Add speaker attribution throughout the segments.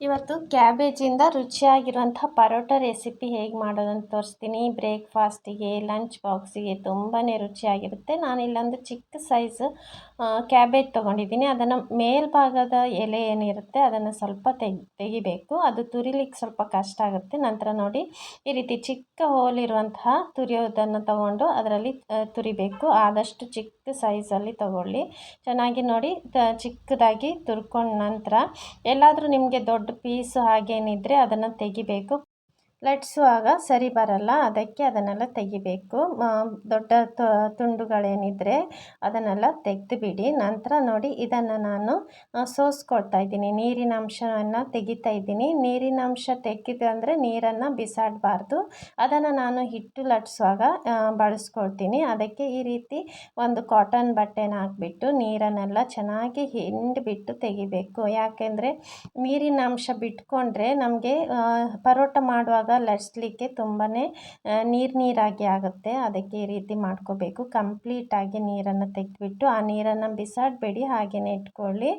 Speaker 1: ಇವತ್ತು ಕ್ಯಾಬೇಜಿಂದ ರುಚಿಯಾಗಿರುವಂಥ ಪರೋಟ ರೆಸಿಪಿ ಹೇಗೆ ಮಾಡೋದಂತ ತೋರಿಸ್ತೀನಿ. ಬ್ರೇಕ್ಫಾಸ್ಟಿಗೆ, ಲಂಚ್ ಬಾಕ್ಸಿಗೆ ತುಂಬಾ ರುಚಿಯಾಗಿರುತ್ತೆ. ನಾನು ಇಲ್ಲೊಂದು ಚಿಕ್ಕ ಸೈಜ್ ಕ್ಯಾಬೇಜ್ ತೊಗೊಂಡಿದ್ದೀನಿ. ಅದನ್ನು ಮೇಲ್ಭಾಗದ ಎಲೆ ಏನಿರುತ್ತೆ ಅದನ್ನು ಸ್ವಲ್ಪ ತೆಗಿ, ತೆಗಿಬೇಕು. ಅದು ತುರಿಲಿಕ್ಕೆ ಸ್ವಲ್ಪ ಕಷ್ಟ ಆಗುತ್ತೆ. ನಂತರ ನೋಡಿ, ಈ ರೀತಿ ಚಿಕ್ಕ ಹೋಲಿರುವಂತಹ ತುರಿಯೋದನ್ನು ತಗೊಂಡು ಅದರಲ್ಲಿ ತುರಿಬೇಕು. ಆದಷ್ಟು ಚಿಕ್ಕ ಸೈಜಲ್ಲಿ ತಗೊಳ್ಳಿ. ಚೆನ್ನಾಗಿ ನೋಡಿ ಚಿಕ್ಕದಾಗಿ ತುರ್ಕೊಂಡ ನಂತರ ಎಲ್ಲಾದರೂ ನಿಮಗೆ ದೊಡ್ಡ ಪೀಸು ಹಾಗೇನಿದ್ದರೆ ಅದನ್ನು ತೆಗಿಬೇಕು. ಲಟ್ಸುವಾಗ ಸರಿ ಬರಲ್ಲ. ಅದಕ್ಕೆ ಅದನ್ನೆಲ್ಲ ತೆಗಿಬೇಕು. ದೊಡ್ಡ ತುಂಡುಗಳೇನಿದ್ರೆ ಅದನ್ನೆಲ್ಲ ತೆಗೆದುಬಿಡಿ. ನಂತರ ನೋಡಿ ಇದನ್ನು ನಾನು ಸೋಸ್ಕೊಳ್ತಾ ಇದ್ದೀನಿ. ನೀರಿನ ಅಂಶವನ್ನು ತೆಗಿತಾ ಇದ್ದೀನಿ. ನೀರಿನ ಅಂಶ ತೆಗೆದು ನೀರನ್ನು ಬಿಸಾಡಬಾರ್ದು. ಅದನ್ನು ನಾನು ಹಿಟ್ಟು ಲಟ್ಸುವಾಗ ಬಳಸ್ಕೊಳ್ತೀನಿ. ಅದಕ್ಕೆ ಈ ರೀತಿ ಒಂದು ಕಾಟನ್ ಬಟ್ಟೆನ ಹಾಕ್ಬಿಟ್ಟು ನೀರನ್ನೆಲ್ಲ ಚೆನ್ನಾಗಿ ಹಿಂಡಿಬಿಟ್ಟು ತೆಗಿಬೇಕು. ಯಾಕೆಂದರೆ ನೀರಿನ ಅಂಶ ಬಿಟ್ಕೊಂಡ್ರೆ ನಮಗೆ ಪರೋಟ ಮಾಡುವಾಗ ಲಟ್ಸ್ಲಿಕ್ಕೆ ತುಂಬಾ ನೀರು ನೀರಾಗಿ ಆಗುತ್ತೆ. ಅದಕ್ಕೆ ಈ ರೀತಿ ಮಾಡ್ಕೋಬೇಕು. ಕಂಪ್ಲೀಟಾಗಿ ನೀರನ್ನು ತೆಗೆದ್ಬಿಟ್ಟು ಆ ನೀರನ್ನು ಬಿಸಾಡಬೇಡಿ. ಹಾಗೆಯೇ ಇಟ್ಕೊಳ್ಳಿ.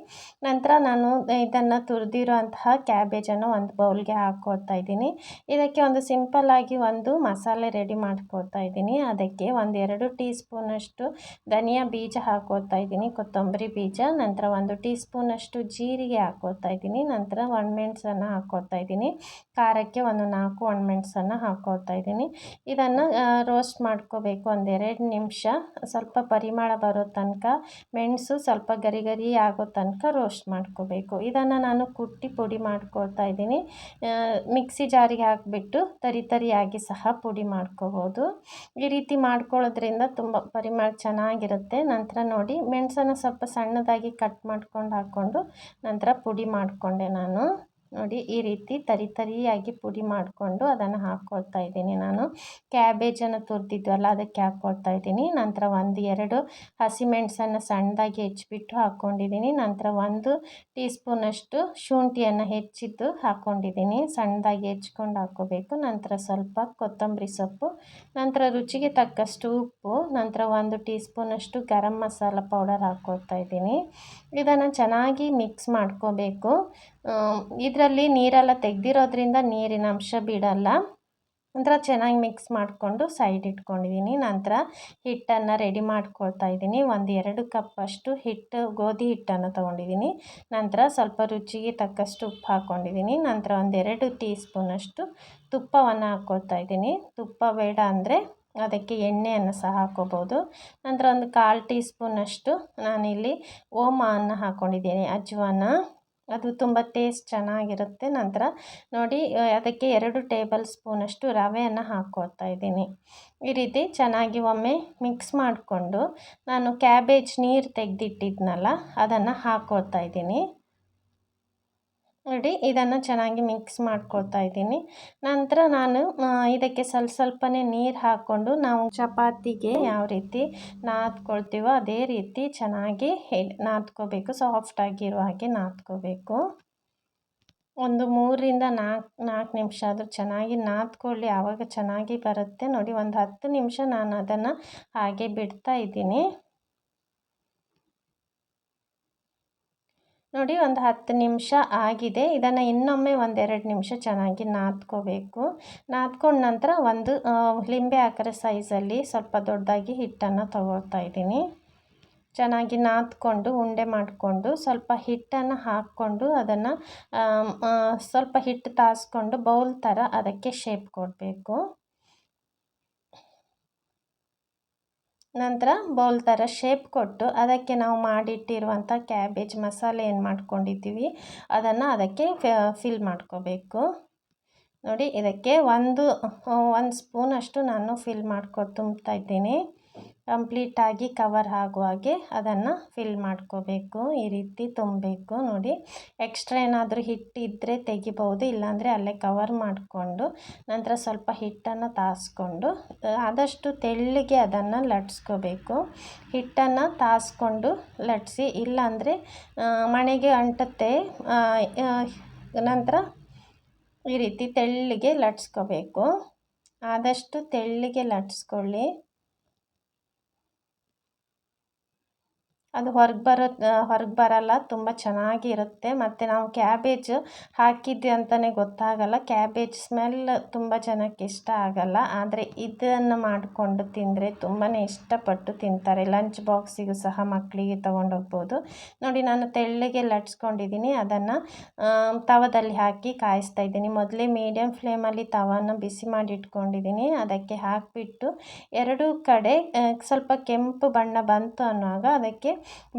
Speaker 1: ನಂತರ ನಾನು ಇದನ್ನು ತುರಿದಿರೋ ಅಂತಹ ಕ್ಯಾಬೇಜನ್ನು ಒಂದು ಬೌಲ್ಗೆ ಹಾಕ್ಕೊಳ್ತಾ ಇದ್ದೀನಿ. ಇದಕ್ಕೆ ಒಂದು ಸಿಂಪಲ್ಲಾಗಿ ಒಂದು ಮಸಾಲೆ ರೆಡಿ ಮಾಡ್ಕೊಳ್ತಾ ಇದ್ದೀನಿ. ಅದಕ್ಕೆ ಒಂದು ಎರಡು ಟೀ ಸ್ಪೂನಷ್ಟು ಧನಿಯಾ ಬೀಜ ಹಾಕ್ಕೊಳ್ತಾ ಇದ್ದೀನಿ. ಕೊತ್ತಂಬರಿ ಬೀಜ, ನಂತರ ಒಂದು ಟೀ ಸ್ಪೂನಷ್ಟು ಜೀರಿಗೆ ಹಾಕ್ಕೊಳ್ತಾ ಇದ್ದೀನಿ. ನಂತರ ಒಣಮೆಣಸನ್ನು ಹಾಕ್ಕೊಳ್ತಾ ಇದ್ದೀನಿ. ಖಾರಕ್ಕೆ ಒಂದು ನಾಲ್ಕು ಮೆಣಸನ್ನು ಹಾಕ್ಕೊಳ್ತಾ ಇದ್ದೀನಿ. ಇದನ್ನು ರೋಸ್ಟ್ ಮಾಡ್ಕೋಬೇಕು ಒಂದೆರಡು ನಿಮಿಷ. ಸ್ವಲ್ಪ ಪರಿಮಳ ಬರೋ ತನಕ, ಮೆಣಸು ಸ್ವಲ್ಪ ಗರಿ ಗರಿ ಆಗೋ ತನಕ ರೋಸ್ಟ್ ಮಾಡ್ಕೋಬೇಕು. ಇದನ್ನು ನಾನು ಕುಟ್ಟಿ ಪುಡಿ ಮಾಡ್ಕೊಳ್ತಾ ಇದ್ದೀನಿ. ಮಿಕ್ಸಿ ಜಾರಿಗೆ ಹಾಕಿಬಿಟ್ಟು ತರಿ ತರಿಯಾಗಿ ಸಹ ಪುಡಿ ಮಾಡ್ಕೋಬೋದು. ಈ ರೀತಿ ಮಾಡ್ಕೊಳ್ಳೋದ್ರಿಂದ ತುಂಬ ಪರಿಮಳ ಚೆನ್ನಾಗಿರುತ್ತೆ. ನಂತರ ನೋಡಿ, ಮೆಣಸನ್ನು ಸ್ವಲ್ಪ ಸಣ್ಣದಾಗಿ ಕಟ್ ಮಾಡ್ಕೊಂಡು ಹಾಕ್ಕೊಂಡು ನಂತರ ಪುಡಿ ಮಾಡಿಕೊಂಡೆ ನಾನು. ನೋಡಿ ಈ ರೀತಿ ತರಿ ತರಿಯಾಗಿ ಪುಡಿ ಮಾಡಿಕೊಂಡು ಅದನ್ನು ಹಾಕ್ಕೊಳ್ತಾ ಇದ್ದೀನಿ ನಾನು. ಕ್ಯಾಬೇಜನ್ನು ತುರಿದಿದ್ವಲ್ಲ, ಅದಕ್ಕೆ ಹಾಕ್ಕೊಳ್ತಾ ಇದ್ದೀನಿ. ನಂತರ ಒಂದು ಎರಡು ಹಸಿಮೆಣಸನ್ನು ಸಣ್ಣದಾಗಿ ಹೆಚ್ಚಿಬಿಟ್ಟು ಹಾಕ್ಕೊಂಡಿದ್ದೀನಿ ನಂತರ ಒಂದು ಟೀ ಸ್ಪೂನಷ್ಟು ಶುಂಠಿಯನ್ನು ಹೆಚ್ಚಿದ್ದು ಹಾಕ್ಕೊಂಡಿದ್ದೀನಿ ಸಣ್ಣದಾಗಿ ಹೆಚ್ಕೊಂಡು ಹಾಕ್ಕೋಬೇಕು ನಂತರ ಸ್ವಲ್ಪ ಕೊತ್ತಂಬರಿ ಸೊಪ್ಪು, ನಂತರ ರುಚಿಗೆ ತಕ್ಕಷ್ಟು ಉಪ್ಪು, ನಂತರ ಒಂದು ಟೀ ಸ್ಪೂನಷ್ಟು ಗರಂ ಮಸಾಲ ಪೌಡರ್ ಹಾಕ್ಕೊಳ್ತಾ ಇದ್ದೀನಿ. ಇದನ್ನು ಚೆನ್ನಾಗಿ ಮಿಕ್ಸ್ ಮಾಡ್ಕೋಬೇಕು. ಇದರಲ್ಲಿ ನೀರೆಲ್ಲ ತೆಗೆದಿರೋದ್ರಿಂದ ನೀರಿನ ಅಂಶ ಬಿಡಲ್ಲ. ನಂತರ ಚೆನ್ನಾಗಿ ಮಿಕ್ಸ್ ಮಾಡಿಕೊಂಡು ಸೈಡ್ ಇಟ್ಕೊಂಡಿದ್ದೀನಿ ನಂತರ ಹಿಟ್ಟನ್ನು ರೆಡಿ ಮಾಡ್ಕೊಳ್ತಾ ಇದ್ದೀನಿ. ಒಂದು ಎರಡು ಕಪ್ಪಷ್ಟು ಹಿಟ್ಟು, ಗೋಧಿ ಹಿಟ್ಟನ್ನು ತೊಗೊಂಡಿದ್ದೀನಿ ನಂತರ ಸ್ವಲ್ಪ ರುಚಿಗೆ ತಕ್ಕಷ್ಟು ಉಪ್ಪು ಹಾಕ್ಕೊಂಡಿದ್ದೀನಿ ನಂತರ ಒಂದೆರಡು ಟೀ ಸ್ಪೂನಷ್ಟು ತುಪ್ಪವನ್ನು ಹಾಕ್ಕೊಳ್ತಾ ಇದ್ದೀನಿ. ತುಪ್ಪ ಬೇಡ ಅಂದರೆ ಅದಕ್ಕೆ ಎಣ್ಣೆಯನ್ನು ಸಹ ಹಾಕ್ಕೋಬೋದು ನಂತರ ಒಂದು ಕಾಲು ಟೀ ಸ್ಪೂನಷ್ಟು ನಾನಿಲ್ಲಿ ಅನ್ನ ಹಾಕ್ಕೊಂಡಿದ್ದೀನಿ ಅಜ್ವಾನ. ಅದು ತುಂಬ ಟೇಸ್ಟ್ ಚೆನ್ನಾಗಿರುತ್ತೆ. ನಂತರ ನೋಡಿ ಅದಕ್ಕೆ ಎರಡು ಟೇಬಲ್ ಸ್ಪೂನಷ್ಟು ರವೆಯನ್ನು ಹಾಕ್ಕೊಳ್ತಾ ಇದ್ದೀನಿ. ಈ ರೀತಿ ಚೆನ್ನಾಗಿ ಒಮ್ಮೆ ಮಿಕ್ಸ್ ಮಾಡಿಕೊಂಡು ನಾನು ಕ್ಯಾಬೇಜ್ ನೀರು ತೆಗೆದಿಟ್ಟಿದ್ನಲ್ಲ, ಅದನ್ನು ಹಾಕ್ಕೊಳ್ತಾ ಇದ್ದೀನಿ. ನೋಡಿ, ಇದನ್ನು ಚೆನ್ನಾಗಿ ಮಿಕ್ಸ್ ಮಾಡ್ಕೊಳ್ತಾ ಇದ್ದೀನಿ. ನಂತರ ನಾನು ಇದಕ್ಕೆ ಸ್ವಲ್ಪ ಸ್ವಲ್ಪನೇ ನೀರು ಹಾಕ್ಕೊಂಡು ನಾವು ಚಪಾತಿಗೆ ಯಾವ ರೀತಿ ನಾದ್ಕೊಳ್ತೀವೋ ಅದೇ ರೀತಿ ಚೆನ್ನಾಗಿ ನಾದ್ಕೋಬೇಕು ಸಾಫ್ಟಾಗಿರೋ ಹಾಗೆ ನಾದ್ಕೋಬೇಕು. ಒಂದು ಮೂರರಿಂದ ನಾಲ್ಕು ನಾಲ್ಕು ನಿಮಿಷ ಆದರೂ ಚೆನ್ನಾಗಿ ನಾದ್ಕೊಳ್ಳಿ, ಆವಾಗ ಚೆನ್ನಾಗಿ ಬರುತ್ತೆ. ನೋಡಿ, ಒಂದು ಹತ್ತು ನಿಮಿಷ ನಾನು ಅದನ್ನು ಹಾಗೆ ಬಿಡ್ತಾ ಇದ್ದೀನಿ. ನೋಡಿ, ಒಂದು ಹತ್ತು ನಿಮಿಷ ಆಗಿದೆ. ಇದನ್ನು ಇನ್ನೊಮ್ಮೆ ಒಂದೆರಡು ನಿಮಿಷ ಚೆನ್ನಾಗಿ ನಾದ್ಕೋಬೇಕು. ನಾದ್ಕೊಂಡ ನಂತರ ಒಂದು ಲಿಂಬೆ ಆಕಾರ ಸೈಜಲ್ಲಿ ಸ್ವಲ್ಪ ದೊಡ್ಡದಾಗಿ ಹಿಟ್ಟನ್ನು ತಗೊಳ್ತಾ ಇದ್ದೀನಿ. ಚೆನ್ನಾಗಿ ನಾದ್ಕೊಂಡು, ಉಂಡೆ ಮಾಡಿಕೊಂಡು, ಸ್ವಲ್ಪ ಹಿಟ್ಟನ್ನು ಹಾಕ್ಕೊಂಡು ಅದನ್ನು ಸ್ವಲ್ಪ ಹಿಟ್ಟು ತಾಸ್ಕೊಂಡು ಬೌಲ್ ಥರ ಅದಕ್ಕೆ ಶೇಪ್ ಕೊಡಬೇಕು. ನಂತರ ಬೌಲ್ ಥರ ಶೇಪ್ ಕೊಟ್ಟು ಅದಕ್ಕೆ ನಾವು ಮಾಡಿಟ್ಟಿರುವಂಥ ಕ್ಯಾಬೇಜ್ ಮಸಾಲೆ ಏನು ಮಾಡ್ಕೊಂಡಿದ್ದೀವಿ, ಅದನ್ನು ಅದಕ್ಕೆ ಫಿಲ್ ಮಾಡ್ಕೋಬೇಕು. ನೋಡಿ, ಇದಕ್ಕೆ ಒಂದು ಒಂದು ಸ್ಪೂನಷ್ಟು ನಾನು ಫಿಲ್ ಮಾಡ್ಕೊ ತುಂಬ್ತಾ ಇದ್ದೀನಿ. ಕಂಪ್ಲೀಟಾಗಿ ಕವರ್ ಆಗುವ ಹಾಗೆ ಅದನ್ನು ಫಿಲ್ ಮಾಡ್ಕೋಬೇಕು, ಈ ರೀತಿ ತುಂಬಬೇಕು ನೋಡಿ. ಎಕ್ಸ್ಟ್ರಾ ಏನಾದರೂ ಹಿಟ್ಟಿದ್ದರೆ ತೆಗಿಬೋದು, ಇಲ್ಲಾಂದರೆ ಅಲ್ಲೇ ಕವರ್ ಮಾಡಿಕೊಂಡು ನಂತರ ಸ್ವಲ್ಪ ಹಿಟ್ಟನ್ನು ತಾಸ್ಕೊಂಡು ಆದಷ್ಟು ತೆಳ್ಳಗೆ ಅದನ್ನು ಲಟ್ಸ್ಕೋಬೇಕು. ಹಿಟ್ಟನ್ನು ತಾಸ್ಕೊಂಡು ಲಟ್ಸಿ, ಇಲ್ಲಾಂದರೆ ಮಣೆಗೆ ಅಂಟುತ್ತೆ ನಂತರ ಈ ರೀತಿ ತೆಳ್ಳಗೆ ಲಟ್ಸ್ಕೋಬೇಕು. ಆದಷ್ಟು ತೆಳ್ಳಗೆ ಲಟ್ಸ್ಕೊಳ್ಳಿ. ಅದು ಹೊರಗೆ ಬರೋ ಹೊರಗೆ ಬರಲ್ಲ, ತುಂಬ ಚೆನ್ನಾಗಿರುತ್ತೆ. ಮತ್ತು ನಾವು ಕ್ಯಾಬೇಜ್ ಹಾಕಿದ್ದೆ ಅಂತಲೇ ಗೊತ್ತಾಗಲ್ಲ. ಕ್ಯಾಬೇಜ್ ಸ್ಮೆಲ್ ತುಂಬ ಜನಕ್ಕೆ ಇಷ್ಟ ಆಗಲ್ಲ. ಆದರೆ ಇದನ್ನು ಮಾಡಿಕೊಂಡು ತಿಂದರೆ ತುಂಬಾ ಇಷ್ಟಪಟ್ಟು ತಿಂತಾರೆ. ಲಂಚ್ ಬಾಕ್ಸಿಗೂ ಸಹ ಮಕ್ಕಳಿಗೆ ತೊಗೊಂಡೋಗ್ಬೋದು. ನೋಡಿ, ನಾನು ತೆಳ್ಳಗೆ ಲಟ್ಸ್ಕೊಂಡಿದ್ದೀನಿ. ಅದನ್ನು ತವದಲ್ಲಿ ಹಾಕಿ ಕಾಯಿಸ್ತಾ ಇದ್ದೀನಿ. ಮೊದಲೇ ಮೀಡಿಯಮ್ ಫ್ಲೇಮಲ್ಲಿ ತವನ ಬಿಸಿ ಮಾಡಿ ಇಟ್ಕೊಂಡಿದ್ದೀನಿ ಅದಕ್ಕೆ ಹಾಕಿಬಿಟ್ಟು ಎರಡೂ ಕಡೆ ಸ್ವಲ್ಪ ಕೆಂಪು ಬಣ್ಣ ಬಂತು ಅನ್ನುವಾಗ ಅದಕ್ಕೆ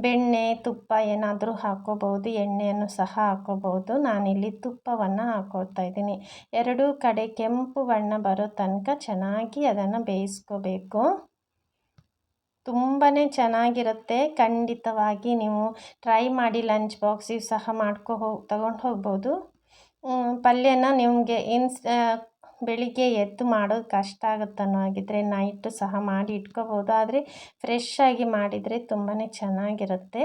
Speaker 1: ಬೆಣ್ಣೆ, ತುಪ್ಪ ಏನಾದರೂ ಹಾಕೋಬಹುದು, ಎಣ್ಣೆಯನ್ನು ಸಹ ಹಾಕೋಬಹುದು. ನಾನಿಲ್ಲಿ ತುಪ್ಪವನ್ನು ಹಾಕ್ಕೊಳ್ತಾ ಇದ್ದೀನಿ. ಎರಡೂ ಕಡೆ ಕೆಂಪು ಬಣ್ಣ ಬರೋ ತನಕ ಚೆನ್ನಾಗಿ ಅದನ್ನು ಬೇಯಿಸ್ಕೋಬೇಕು. ತುಂಬಾ ಚೆನ್ನಾಗಿರುತ್ತೆ. ಖಂಡಿತವಾಗಿ ನೀವು ಟ್ರೈ ಮಾಡಿ ಲಂಚ್ ಬಾಕ್ಸಿಗೆ ಸಹ ಮಾಡ್ಕೊ ಹೋಗಿ ತಗೊಂಡು ಹೋಗ್ಬೋದು. ಪಲ್ಯನ ನಿಮಗೆ ಇನ್ಸ್ ಬೆಳಿಗ್ಗೆ ಎದ್ದು ಮಾಡೋದು ಕಷ್ಟ ಆಗುತ್ತನ್ನೋ ಹಾಗಿದ್ರೆ ನೈಟು ಸಹ ಮಾಡಿ ಇಟ್ಕೋಬೋದು. ಆದರೆ ಫ್ರೆಶ್ ಆಗಿ ಮಾಡಿದರೆ ತುಂಬಾ ಚೆನ್ನಾಗಿರುತ್ತೆ.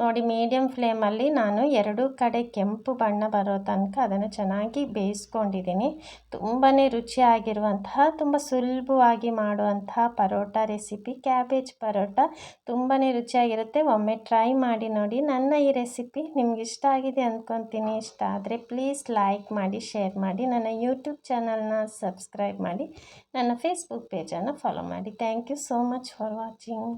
Speaker 1: ನೋಡಿ ಮೀಡಿಯಮ್ ಫ್ಲೇಮಲ್ಲಿ ನಾನು ಎರಡೂ ಕಡೆ ಕೆಂಪು ಬಣ್ಣ ಬರೋ ತನಕ ಅದನ್ನು ಚೆನ್ನಾಗಿ ಬೇಯಿಸ್ಕೊಂಡಿದ್ದೀನಿ. ತುಂಬಾ ರುಚಿಯಾಗಿರುವಂತಹ, ತುಂಬ ಸುಲಭವಾಗಿ ಮಾಡುವಂತಹ ಪರೋಟ ರೆಸಿಪಿ ಕ್ಯಾಬೇಜ್ ಪರೋಟ ತುಂಬಾ ರುಚಿಯಾಗಿರುತ್ತೆ. ಒಮ್ಮೆ ಟ್ರೈ ಮಾಡಿ ನೋಡಿ ನನ್ನ ಈ ರೆಸಿಪಿ ನಿಮ್ಗೆ ಇಷ್ಟ ಆಗಿದೆ ಅಂದ್ಕೊತೀನಿ ಇಷ್ಟ ಆದರೆ ಪ್ಲೀಸ್ ಲೈಕ್ ಮಾಡಿ ಶೇರ್ ಮಾಡಿ. ನನ್ನ ಯೂಟ್ಯೂಬ್ ಚಾನಲ್ನ ಸಬ್ಸ್ಕ್ರೈಬ್ ಮಾಡಿ ನನ್ನ ಫೇಸ್ಬುಕ್ ಪೇಜನ್ನು ಫಾಲೋ ಮಾಡಿ. Thank you so much for watching